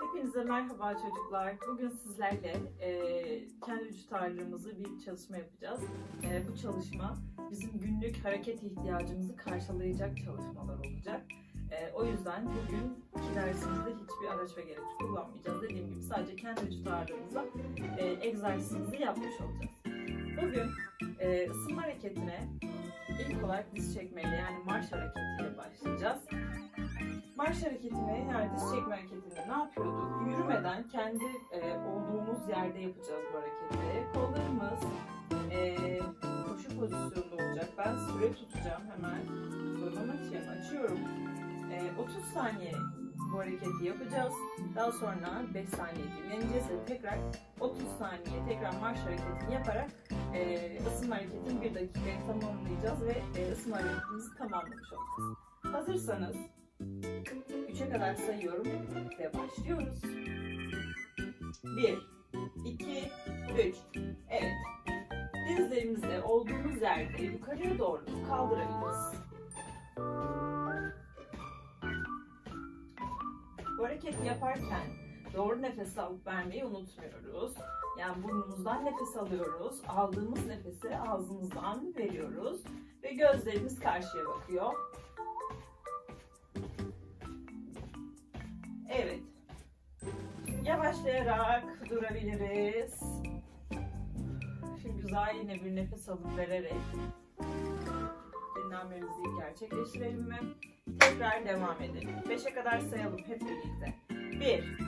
Hepinize merhaba çocuklar. Bugün sizlerle e, kendi vücut ağırlığımızı bir çalışma yapacağız. E, bu çalışma bizim günlük hareket ihtiyacımızı karşılayacak çalışmalar olacak. E, o yüzden bugünkü dersimizde hiçbir araç ve gereç kullanmayacağız. Dediğim gibi sadece kendi vücut ağırlığımızla e, egzersizimizi yapmış olacağız. Bugün e, ısınma hareketine ilk olarak diz çekmeyle yani marş hareketiyle başlayacağız. Marş hareketine yani diz çekme hareketinde ne yapıyorduk? Yürümeden kendi e, olduğumuz yerde yapacağız bu hareketi. Kollarımız e, koşu pozisyonunda olacak. Ben süre tutacağım hemen. Kronometreyi açıyorum. E, 30 saniye bu hareketi yapacağız. Daha sonra 5 saniye dinleneceğiz ve tekrar 30 saniye tekrar marş hareketini yaparak e, ısınma hareketini 1 dakikaya tamamlayacağız ve e, ısınma hareketimizi tamamlamış olacağız. Hazırsanız 3'e kadar sayıyorum ve başlıyoruz. 1, 2, 3. Evet. Dizlerimizde olduğumuz yerde yukarıya doğru kaldırabiliriz. Bu hareketi yaparken doğru nefes alıp vermeyi unutmuyoruz. Yani burnumuzdan nefes alıyoruz. Aldığımız nefesi ağzımızdan veriyoruz. Ve gözlerimiz karşıya bakıyor. Yavaşlayarak durabiliriz. Şimdi güzel yine bir nefes alıp vererek dinlenmemizi gerçekleştirelim mi? Tekrar devam edelim. 5'e kadar sayalım hep birlikte. 1,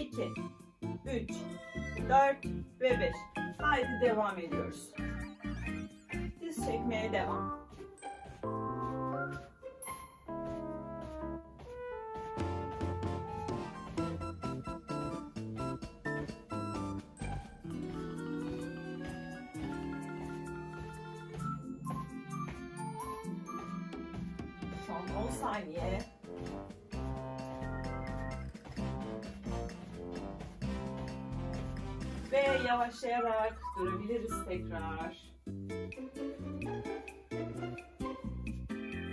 2, 3, 4 ve 5. Haydi devam ediyoruz. Diz çekmeye devam. Saniye. Ve yavaşlayarak durabiliriz tekrar.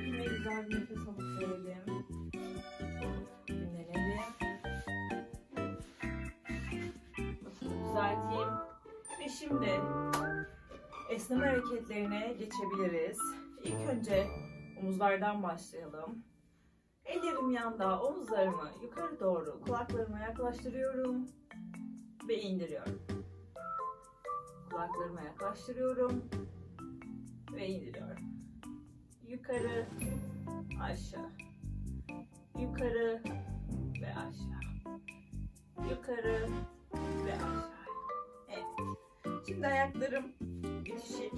Yine güzel bir nefes alıp verelim. Dinlenelim. Düzelteyim. Ve şimdi esneme hareketlerine geçebiliriz. İlk önce omuzlardan başlayalım. Ellerim yanda, omuzlarımı yukarı doğru kulaklarıma yaklaştırıyorum ve indiriyorum. Kulaklarıma yaklaştırıyorum ve indiriyorum. Yukarı, aşağı. Yukarı ve aşağı. Yukarı ve aşağı. Evet. Şimdi ayaklarım bitişik.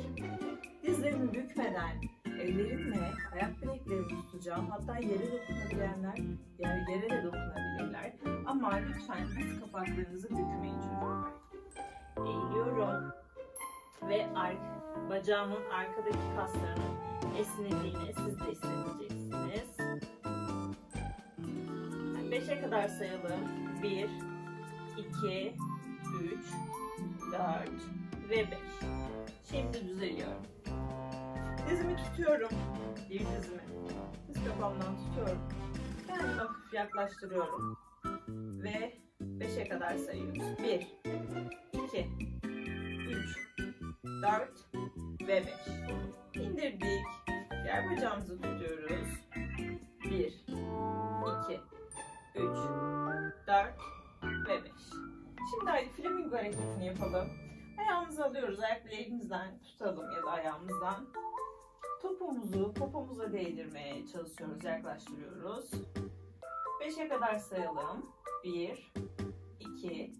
Dizlerimi bükmeden ellerimle ayak bileklerimi tutacağım. Hatta yere dokunabilenler yani yere de dokunabilirler. Ama lütfen diz kapaklarınızı bükmeyin çocuklar. Eğiliyorum ve ar bacağımın arkadaki kaslarının esnediğini siz de hissedeceksiniz. 5'e kadar sayalım. 1, 2, 3, 4 ve 5. Şimdi düzeliyorum. Dizimi tutuyorum. Bir dizimi. Kapağımdan tutuyorum. Kendimi hafif yaklaştırıyorum. Ve 5'e kadar sayıyoruz. 1, 2, 3, 4 ve 5. İndirdik. Diğer bacağımızı tutuyoruz. 1, 2, 3, 4 ve 5. Şimdi haydi flamingo hareketini yapalım. Ayağımızı alıyoruz. Ayak bileğimizden tutalım ya da ayağımızdan. Topumuzu popomuza değdirmeye çalışıyoruz, yaklaştırıyoruz. 5'e kadar sayalım. 1, 2,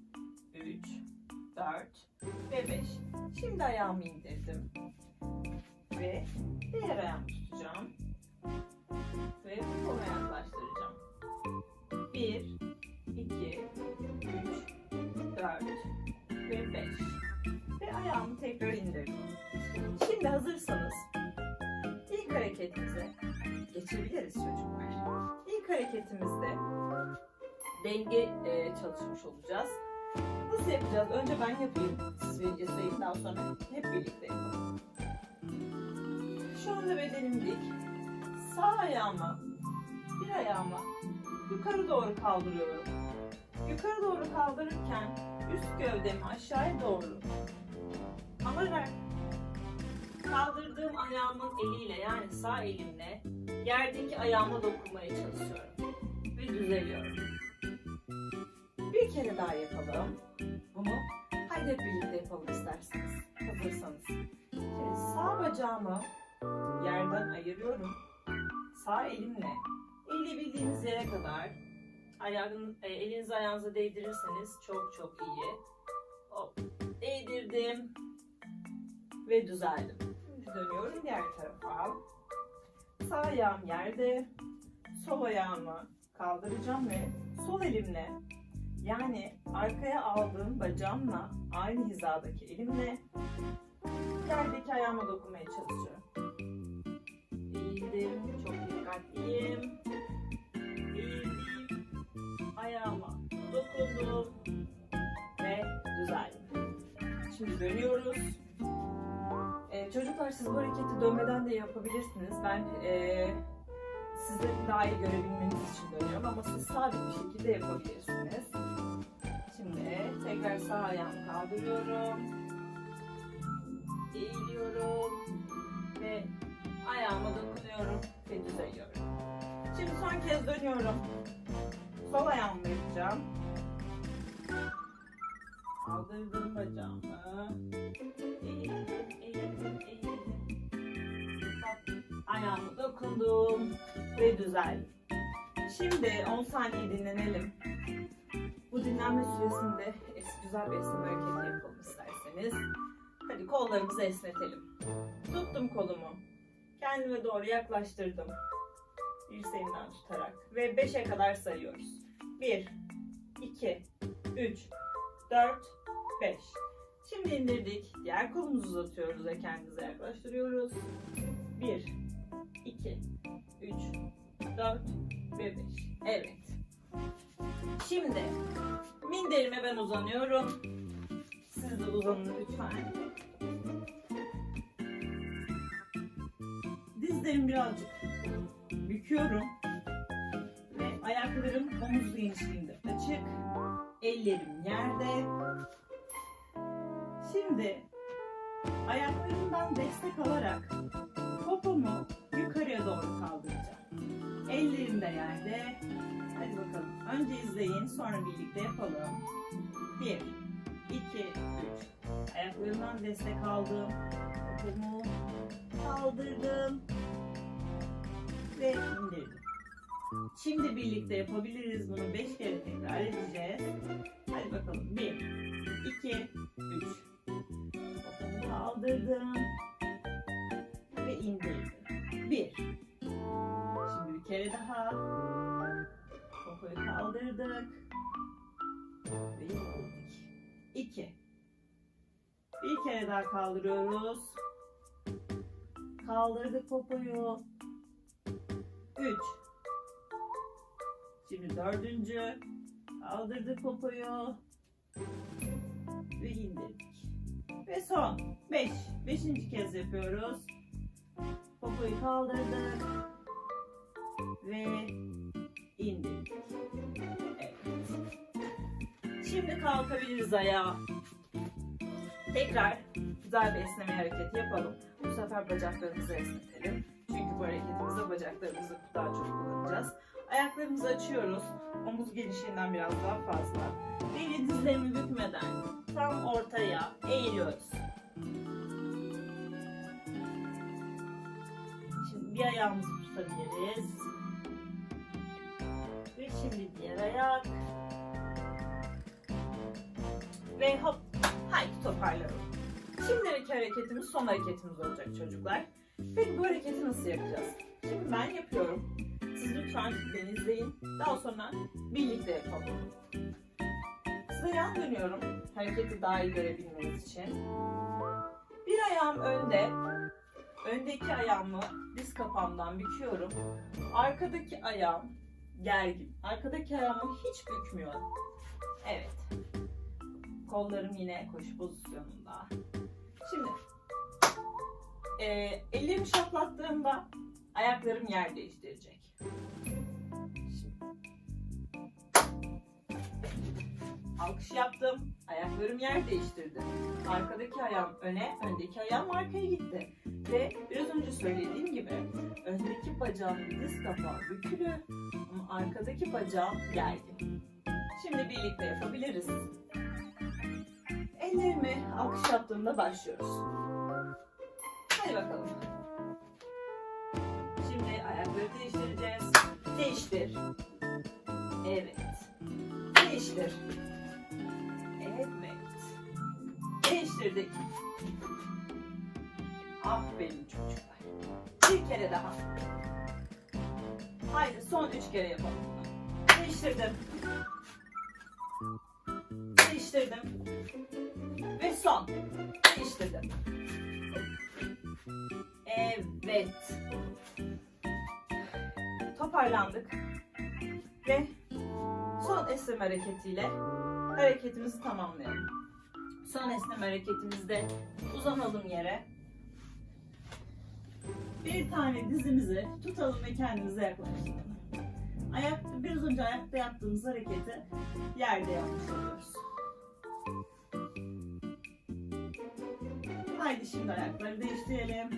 3, 4 ve 5. Şimdi ayağımı indirdim. Ve diğer ayağımı tutacağım. Ve popoma yaklaştıracağım. 1, 2, 3, 4 ve 5. Ve ayağımı tekrar indirdim. Şimdi hazırsanız hareketimize geçebiliriz çocuklar. İlk hareketimizde denge e, çalışmış olacağız. Nasıl yapacağız? Önce ben yapayım. Siz beni. Daha sonra hep birlikte yapalım. Şu anda bedenim dik. Sağ ayağıma, bir ayağıma yukarı doğru kaldırıyorum. Yukarı doğru kaldırırken üst gövdemi aşağıya doğru alarak kaldırdığım ayağımın eliyle yani sağ elimle yerdeki ayağıma dokunmaya çalışıyorum ve düzeliyorum. Bir kere daha yapalım. Bunu hadi hep birlikte yapalım isterseniz. Hazırsanız. Şimdi sağ bacağımı yerden ayırıyorum. Sağ elimle eğilebildiğiniz yere kadar ayağın, e, elinizi ayağınıza değdirirseniz çok çok iyi. Hop, değdirdim ve düzeldim. Dönüyorum diğer tarafa. Sağ ayağım yerde, sol ayağımı kaldıracağım ve sol elimle yani arkaya aldığım bacağımla aynı hizadaki elimle yerdeki ayağıma dokunmaya çalışıyorum. Eğildim, çok dikkatliyim. Eğildim, ayağıma dokundum ve düzeldim. Şimdi dönüyoruz. Çocuklar siz bu hareketi dönmeden de yapabilirsiniz. Ben ee, sizi daha iyi görebilmeniz için dönüyorum ama siz sabit bir şekilde yapabilirsiniz. Şimdi tekrar sağ ayağımı kaldırıyorum. Eğiliyorum ve ayağıma dokunuyorum ve düzeliyorum. Şimdi son kez dönüyorum. Sol ayağımla yapacağım. Kaldırdım bacağımı. Ve düzeldim. Şimdi 10 saniye dinlenelim. Bu dinlenme süresinde es- güzel bir esneme hareketi yapalım isterseniz. Hadi kollarımızı esnetelim. Tuttum kolumu. Kendime doğru yaklaştırdım. Dirseğimden tutarak. Ve 5'e kadar sayıyoruz. 1, 2, 3, 4, 5. Şimdi indirdik. Diğer kolumuzu uzatıyoruz ve kendimize yaklaştırıyoruz. 1, 2, 3, 4 ve 5. Evet. Şimdi minderime ben uzanıyorum. Siz de uzanın lütfen. Dizlerimi birazcık büküyorum. Ve ayaklarım omuz genişliğinde açık. Ellerim yerde. Şimdi ayaklarımdan destek alarak popomu yukarıya doğru kaldıracağım. Ellerim de yerde. Hadi bakalım. Önce izleyin, sonra birlikte yapalım. 1, 2, 3. Ayaklarımdan destek aldım. Popomu kaldırdım. Ve indirdim. Şimdi birlikte yapabiliriz. Bunu 5 kere tekrar edeceğiz. Hadi bakalım. 1, 2, 3. Popomu kaldırdım. Ve indirdim. 1. Şimdi bir kere daha. Popoyu kaldırdık. Ve indirdik. 2. Bir kere daha kaldırıyoruz. Kaldırdık popoyu. 3. Şimdi dördüncü. Kaldırdık popoyu. Ve indirdik. Ve son. 5. Beşinci kez yapıyoruz. Popoyu kaldırdık. Ve indirdik. Evet. Şimdi kalkabiliriz ayağa. Tekrar güzel bir esneme hareketi yapalım. Bu sefer bacaklarımızı esnetelim. Çünkü bu hareketimizde bacaklarımızı daha çok kullanacağız. Ayaklarımızı açıyoruz. Omuz genişliğinden biraz daha fazla. Beli dizlerimi bükmeden tam ortaya eğiliyoruz. Bir ayağımızı tutabiliriz. Ve şimdi diğer ayak. Ve hop. Haydi toparlayalım. Şimdiki hareketimiz son hareketimiz olacak çocuklar. Peki bu hareketi nasıl yapacağız? Şimdi ben yapıyorum. Siz lütfen beni izleyin. Daha sonra birlikte yapalım. Size yan dönüyorum. Hareketi daha iyi görebilmeniz için. Bir ayağım önde. Öndeki ayağımı diz kapağımdan büküyorum. Arkadaki ayağım gergin. Arkadaki ayağımı hiç bükmüyorum. Evet. Kollarım yine koşu pozisyonunda. Şimdi e, ellerimi şaplattığımda ayaklarım yer değiştirecek. Alkış yaptım. Ayaklarım yer değiştirdi. Arkadaki ayağım öne, öndeki ayağım arkaya gitti. Ve biraz önce söylediğim gibi öndeki bacağımın diz kapağı bükülü ama arkadaki bacağım gergin. Şimdi birlikte yapabiliriz. Ellerimi alkış yaptığımda başlıyoruz. Hadi bakalım. Şimdi ayakları değiştireceğiz. Değiştir. Evet. Değiştir. Değiştirdik. Aferin çocuklar. Bir kere daha. Haydi son üç kere yapalım. Değiştirdim. Değiştirdim. Ve son. Değiştirdim. Evet. Toparlandık. Ve son esneme hareketiyle hareketimizi tamamlayalım. Son esneme hareketimizde uzanalım yere. Bir tane dizimizi tutalım ve kendimize yaklaştıralım. Ayak, biraz önce ayakta yaptığımız hareketi yerde yapmış oluyoruz. Haydi şimdi ayakları değiştirelim.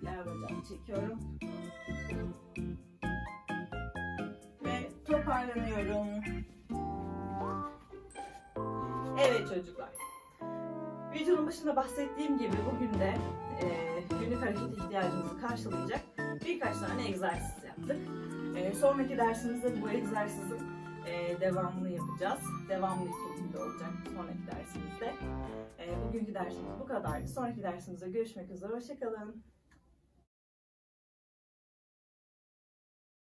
Diğer bacağımı çekiyorum. Ve toparlanıyorum. Evet çocuklar. Videonun başında bahsettiğim gibi bugün de e, günlük hareket ihtiyacımızı karşılayacak birkaç tane egzersiz yaptık. E, sonraki dersimizde bu egzersizin e, devamını yapacağız. Devamlı şekilde olacak sonraki dersimizde. E, bugünkü dersimiz bu kadardı. Sonraki dersimizde görüşmek üzere. Hoşçakalın.